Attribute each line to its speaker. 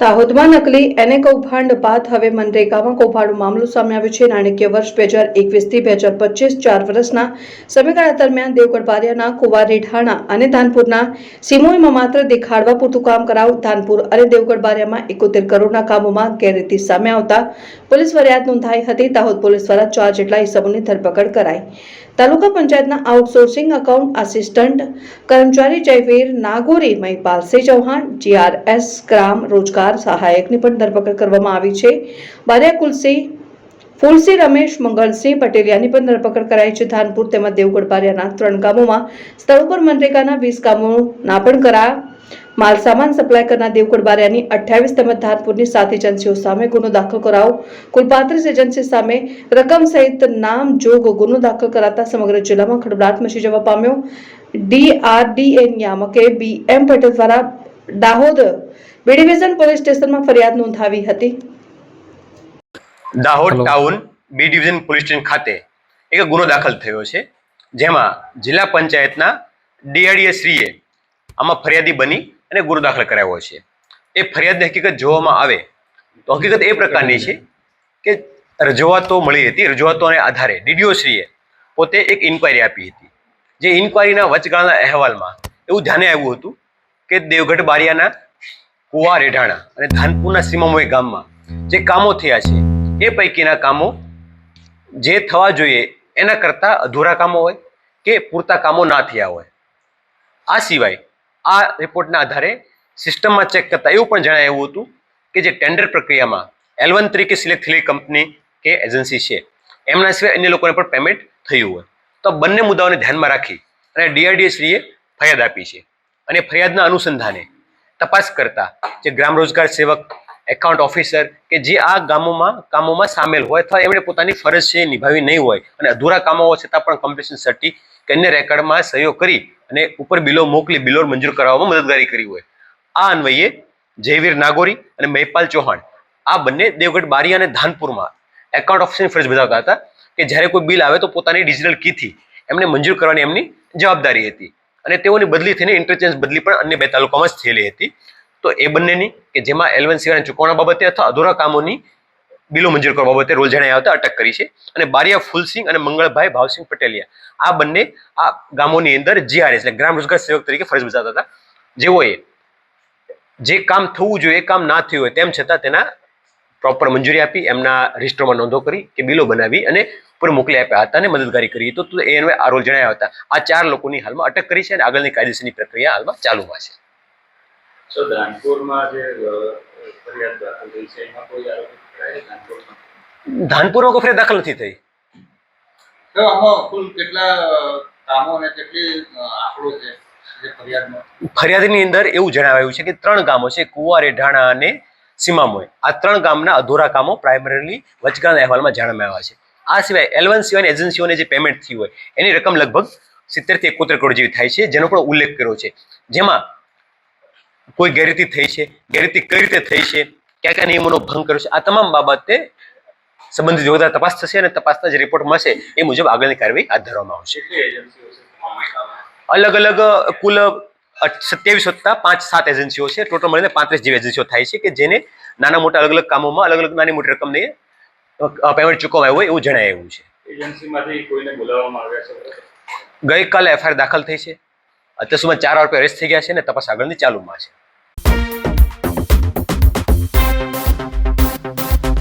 Speaker 1: દાહોદમાં નકલી એને કૌભાંડ બાદ હવે મનરેગામાં કૌભાંડ મામલો સામે આવ્યો છે. નાણાકીય વર્ષ બે હજાર એકવીસથી બે હજાર પચીસ ચાર વર્ષના સમયગાળા દરમિયાન દેવગઢ બારિયાના કુંવાર રેઢાણા અને ધાનપુરના સિમોઈમાં માત્ર દેખાડવા પૂરતું કામ કરાવ. ધાનપુર અને દેવગઢ બારિયામાં એકોતેર કરોડના કામોમાં ગેરરીતિ સામે આવતા પોલીસ ફરિયાદ નોંધાઈ હતી. દાહોદ પોલીસ દ્વારા ચાર જેટલા ઇસમોની ધરપકડ કરાઈ. તાલુકા પંચાયતના આઉટસોર્સિંગ અકાઉન્ટ આસિસ્ટન્ટ કર્મચારી જયવીર નાગોરી મહિપાલસિંહ ચૌહાણ, જીઆરએસ ગ્રામ રોજગાર સહાયકની પણ ધરપકડ કરવામાં આવી છે. બારિયા કુલસિંહ ફુલસી રમેશ, મંગળસિંહ પટેલિયાની પણ ધરપકડ કરાઈ છે. ધાનપુર તેમજ દેવગઢ બારિયાના ત્રણ ગામોમાં સ્થળ ઉપર મનરેગાના વીસ કામોના પણ કરાયા માલ સામાન સપ્લાય કરનાર દેવગઢ બારિયાની અઠ્યાવીસ તેમજ ધારપુરની સાત એજન્સીઓ સામે ગુનો દાખલ કરાવો કુલ પાંત્રીસ એજન્સી સામે રકમ સહિત નામ જોગ ગુનો દાખલ કરાતા સમગ્ર જિલ્લામાં ખળભળાટ મચી જવા પામ્યો. ડીઆરડીએ નિયામકે બી એમ પટેલ દ્વારા દાહોદ બી ડિવિઝન પોલીસ સ્ટેશનમાં ફરિયાદ નોંધાવી હતી.
Speaker 2: Dahod town B division police station ખાતે એક ગુનો દાખલ થયો છે જેમાં જિલ્લા પંચાયતના ડીઆરડીએ શ્રીએ આમાં ફરિયાદી બની અને ગુરુ દાખલ કરાવ્યો છે. એ ફરિયાદની હકીકત જોવામાં આવે તો હકીકત એ પ્રકારની છે કે રજૂઆતો મળી હતી, રજૂઆતોને આધારે ડીડીઓ શ્રીએ પોતે એક ઇન્કવાયરી આપી હતી. જે ઇન્કવાયરીના વચગાળાના અહેવાલમાં એવું ધ્યાને આવ્યું હતું કે દેવગઢ બારિયાના કુવા રેઢાણા અને ધાનપુરના સીમામોય ગામમાં જે કામો થયા છે, એ પૈકીના કામો જે થવા જોઈએ એના કરતાં અધૂરા કામો હોય કે પૂરતા કામો ના થયા હોય. આ સિવાય આ રિપોર્ટના આધારે સિસ્ટમમાં ચેક કરતા એવું પણ જણાયું હતું કે જે ટેન્ડર પ્રક્રિયામાં એલ વન તરીકે સિલેક્ટ થયેલી કંપની કે એજન્સી છે, એમના સિવાય અન્ય લોકોને પણ પેમેન્ટ થયું હોય. તો બંને મુદ્દાઓને ધ્યાનમાં રાખી અને ડીઆરડીએ શ્રીએ ફરિયાદ આપી છે અને ફરિયાદના અનુસંધાને તપાસ કરતા જે ગ્રામ રોજગાર સેવક એકાઉન્ટ ઓફિસર કે જે આ ગામોમાં, કામોમાં સામેલ હોય અથવા એમણે પોતાની ફરજ છે નિભાવી નહીં હોય અને અધૂરા કામો હોવા છતાં પણ કમ્પિટિશન સર્ટી કે અન્ય રેકર્ડમાં સહયોગ કરી અને ઉપર બિલો મોકલી બિલો મંજૂર કરાવવામાં મદદગારી કરી હોય. આ અન્વયે જયવીર નાગોરી અને મહેપાલ ચૌહાણ, આ બંને દેવગઢ બારી અને ધાનપુરમાં એકાઉન્ટ ઓફિસની ફરજ બજાવતા હતા કે જ્યારે કોઈ બિલ આવે તો પોતાની ડિજિટલ કીથી એમને મંજૂર કરવાની એમની જવાબદારી હતી. અને તેઓની બદલી થઈને ઇન્ટરચેન્જ બદલી પણ અન્ય બે તાલુકામાં જ થયેલી હતી. તો એ બંનેની કે જેમાં એલવન સિવાયના ચૂકવણા બાબતે અથવા અધૂરા કામોની બિલો મંજૂર કરવા બાબતે રોલ હતા અટક કરી છે. અને બારિયા ફૂલસિંહ અને મંગળભાઈ ભાવસિંહ પટેલિયા, આ બંને આ ગામોની અંદર જીઆરએસ એટલે ગ્રામ રોજગાર સેવક તરીકે ફરજ બજાવતા હતા. જેઓએ જે કામ થવું જોઈએ, એ કામ ના થયું હોય તેમ છતાં તેના પ્રોપર મંજૂરી આપી, એમના રજિસ્ટરમાં નોંધો કરી કે બિલો બનાવી અને ઉપર મોકલી આપ્યા હતા અને મદદગારી કરી. તો એ આ રોલ જણાવ્યા હતા. આ ચાર લોકોની હાલમાં અટક કરી છે અને આગળની કાયદેસરની પ્રક્રિયા હાલમાં ચાલુમાં છે.
Speaker 3: સો ધાનપુરમાં જે ફરિયાદ દાખલ થઈ છે એમાં કોઈ આરોપી પકડાય ધાનપુરમાં
Speaker 2: ધાનપુરમાં કોઈ ફરિયાદ દાખલ નથી થઈ?
Speaker 3: તો આમાં કુલ કેટલા કામો અને કેટલી આંકડો છે
Speaker 2: ફરિયાદની અંદર એવું જણાવાયું છે કે ત્રણ ગામો છે કુવા રેઢાણા અને સીમામોય આ ત્રણ ગામના અધૂરા કામો પ્રાઇમરીલી વચગાળાના અહેવાલમાં જાણવામાં આવ્યા છે. આ સિવાય એલવન સિવાયની એજન્સીઓને જે પેમેન્ટ થયું હોય એની રકમ લગભગ સિત્તેરથી એકોતેર કરોડ જેવી થાય છે જેનો પણ ઉલ્લેખ કર્યો છે. જેમાં કોઈ ગેરરીતિ થઈ છે ગેરરીતિ કઈ રીતે થઈ છે કયા કયા નિયમોનો ભંગ કર્યો છે આ તમામ બાબતે સંબંધિત જોગદાર તપાસ થશે અને તપાસના જે રિપોર્ટ મળશે એ મુજબ આગળની કાર્યવાહી હાથ ધરવામાં આવશે. અલગ અલગ કુલ સત્યાવીસ વત્તા પાંચ સાત એજન્સીઓ છે ટોટલ મળીને પાંત્રીસ જેવી એજન્સીઓ થાય છે કે જેને નાના મોટા અલગ અલગ કામોમાં અલગ અલગ નાની મોટી રકમને પેમેન્ટ ચૂકવાયું હોય એવું
Speaker 3: જણાય બોલાવવામાં છે?
Speaker 2: ગઈકાલે એફઆઈઆર દાખલ થઈ છે. અત્યાર સુધીમાં ચાર આરોપી અરેસ્ટ થઈ ગયા છે અને તપાસ આગળની ચાલુમાં છે.